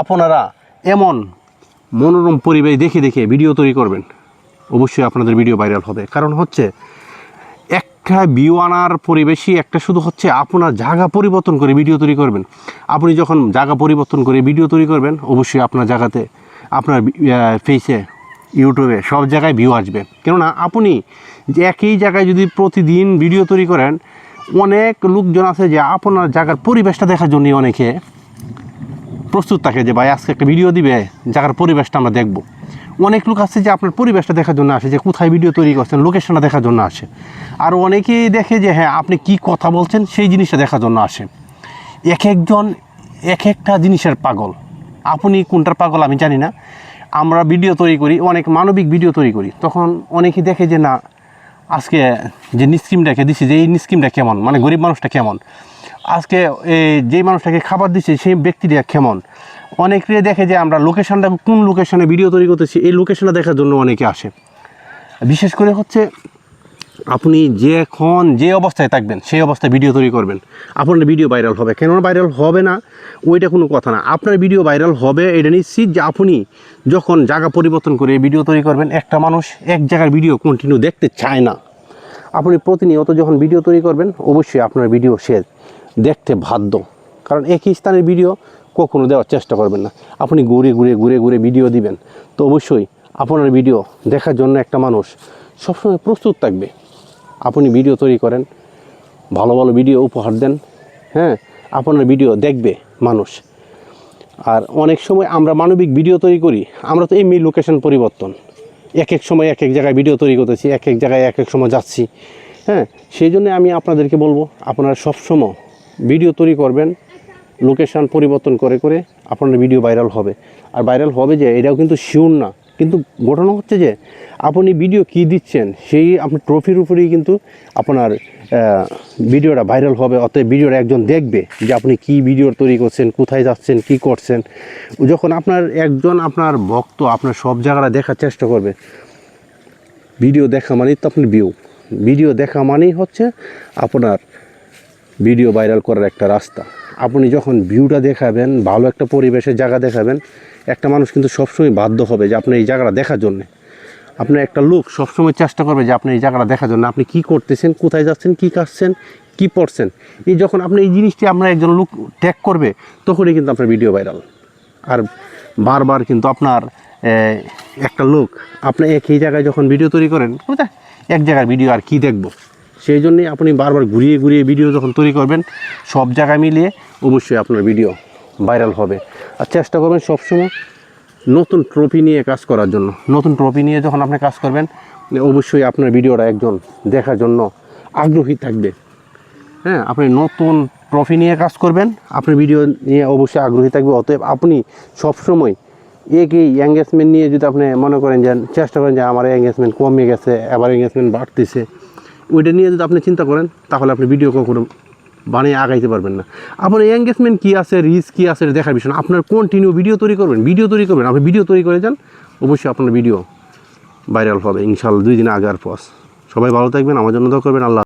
আপনারা এমন মনোরম পরিবেশ দেখে দেখে ভিডিও তৈরি করবেন। অবশ্যই আপনাদের ভিডিও ভাইরাল হবে। কারণ হচ্ছে, একটা ভিউ আনার পরিবেশই একটা শুধু হচ্ছে আপনার জায়গা পরিবর্তন করে ভিডিও তৈরি করবেন। আপনি যখন জায়গা পরিবর্তন করে ভিডিও তৈরি করবেন, অবশ্যই আপনার জায়গাতে, আপনার ফেসে ইউটিউবে সব জায়গায় ভিউ আসবে। কেননা আপনি যে একই জায়গায় যদি প্রতিদিন ভিডিও তৈরি করেন, অনেক লোকজন আছে যে আপনার জায়গার পরিবেশটা দেখার জন্য অনেকে প্রস্তুত থাকে যে ভাই আজকে একটা ভিডিও দিবে, জায়গার পরিবেশটা আমরা দেখব। অনেক লোক আছে যে আপনার পরিবেশটা দেখার জন্য আসে, যে কোথায় ভিডিও তৈরি করছেন লোকেশনটা দেখার জন্য আসে। আর অনেকেই দেখে যে হ্যাঁ আপনি কি কথা বলছেন, সেই জিনিসটা দেখার জন্য আসে। এক একজন, এক একটা জিনিসের পাগল। আপনি কোনটার পাগল আমি জানি না। আমরা ভিডিও তৈরি করি, অনেক মানবিক ভিডিও তৈরি করি। তখন অনেকেই দেখে যে না আজকে যে নিস্কিমটাকে দিছি, যে এই নিস্কিমটা কেমন? মানে গরিব মানুষটা কেমন? আজকে এই যেই মানুষটাকে খাবার দিচ্ছে সেই ব্যক্তিটা কেমন? অনেকে দেখে যে আমরা লোকেশনটা কোন লোকেশনে ভিডিও তৈরি করতেছি, এই লোকেশনটা দেখার জন্য অনেকে আসে। বিশেষ করে হচ্ছে আপনি যে এখন যে অবস্থায় থাকবেন, সেই অবস্থায় ভিডিও তৈরি করবেন। আপনার ভিডিও ভাইরাল হবে। কেন ভাইরাল হবে না, ওইটা কোনো কথা না। আপনার ভিডিও ভাইরাল হবে, এটা নিশ্চিত যে আপনি যখন জায়গা পরিবর্তন করে ভিডিও তৈরি করবেন, একটা মানুষ এক জায়গার ভিডিও কন্টিনিউ দেখতে চায় না। আপনি প্রতিনিয়ত যখন ভিডিও তৈরি করবেন, অবশ্যই আপনার ভিডিও সে দেখতে বাধ্য। কারণ একই স্থানের ভিডিও কখনো দেওয়ার চেষ্টা করবেন না। আপনি ঘুরে ঘুরে ঘুরে ঘুরে ভিডিও দিবেন। তো অবশ্যই আপনার ভিডিও দেখার জন্য একটা মানুষ সবসময় প্রস্তুত থাকবে। আপনি ভিডিও তৈরি করেন, ভালো ভালো ভিডিও উপহার দেন হ্যাঁ আপনার ভিডিও দেখবে মানুষ। আর অনেক সময় আমরা মানবিক ভিডিও তৈরি করি, আমরা তো এমনি লোকেশন পরিবর্তন। এক এক সময় এক এক জায়গায় ভিডিও তৈরি করতেছি, এক এক জায়গায় এক এক সময় যাচ্ছি হ্যাঁ সেই জন্য আমি আপনাদেরকে বলব, আপনারা সবসময় ভিডিও তৈরি করবেন লোকেশন পরিবর্তন করে করে আপনার ভিডিও ভাইরাল হবে। আর ভাইরাল হবে যে, এটাও কিন্তু শিওর না। কিন্তু ঘটনা হচ্ছে যে আপনি ভিডিও কি দিচ্ছেন, সেই আপনার ট্রফির উপরেই কিন্তু আপনার ভিডিওটা ভাইরাল হবে। অতএব ভিডিওটা একজন দেখবে যে আপনি কি ভিডিও তৈরি করছেন, কোথায় যাচ্ছেন, কি করছেন। যখন আপনার একজন আপনার ভক্ত আপনার সব জায়গাটা দেখার চেষ্টা করবে ভিডিও দেখা মানেই তো আপনার ভিউ ভিডিও দেখা মানেই হচ্ছে আপনার ভিডিও ভাইরাল করার একটা রাস্তা। আপনি যখন ভিউটা দেখাবেন, ভালো একটা পরিবেশের জায়গা দেখাবেন, একটা মানুষ কিন্তু সবসময় বাধ্য হবে যে আপনি এই জায়গাটা দেখার জন্যে। আপনার একটা লোক সবসময় চেষ্টা করবে যে আপনি এই জায়গাটা দেখার জন্য। আপনি কি করতেছেন, কোথায় যাচ্ছেন, কি কাটছেন, কি পড়ছেন? এই যখন আপনি এই জিনিসটি আপনার একজন লোক ট্যাগ করবে, তখনই কিন্তু আপনার ভিডিও ভাইরাল আর বারবার কিন্তু আপনার একটা লোক আপনি একই জায়গায় যখন ভিডিও তৈরি করেন? এক জায়গার ভিডিও আর কি দেখব? সেই জন্যই আপনি বারবার ঘুরিয়ে ঘুরিয়ে ভিডিও যখন তৈরি করবেন, সব জায়গায় মিলিয়ে অবশ্যই আপনার ভিডিও ভাইরাল হবে। আর চেষ্টা করবেন সবসময় নতুন ট্রফি নিয়ে কাজ করার জন্য। নতুন ট্রফি নিয়ে যখন আপনি কাজ করবেন, অবশ্যই আপনার ভিডিওটা একজন দেখার জন্য আগ্রহী থাকবে। হ্যাঁ আপনি নতুন ট্রফি নিয়ে কাজ করবেন, আপনার ভিডিও নিয়ে অবশ্যই আগ্রহী থাকবে। অতএব আপনি সবসময় একই এঙ্গেজমেন্ট নিয়ে যদি আপনি মনে করেন যে, চেষ্টা করেন যে, আমার এঙ্গেজমেন্ট কমে গেছে আবার এঙ্গেজমেন্ট বাড়তেছে ওইটা নিয়ে যদি আপনি চিন্তা করেন, তাহলে আপনি ভিডিও কখনো বানিয়ে আগাইতে পারবেন না। আপনার এঙ্গেজমেন্ট কী আছে রিস্ক কী আছে দেখার বিষয় না। আপনার কন্টিনিউ ভিডিও তৈরি করবেন ভিডিও তৈরি করবেন। আপনি ভিডিও তৈরি করে যান, অবশ্যই আপনার ভিডিও ভাইরাল হবে ইনশাল্লাহ দুই দিন আগে আর পর। সবাই ভালো থাকবেন, আমার জন্য দোয়া করবেন, আল্লাহ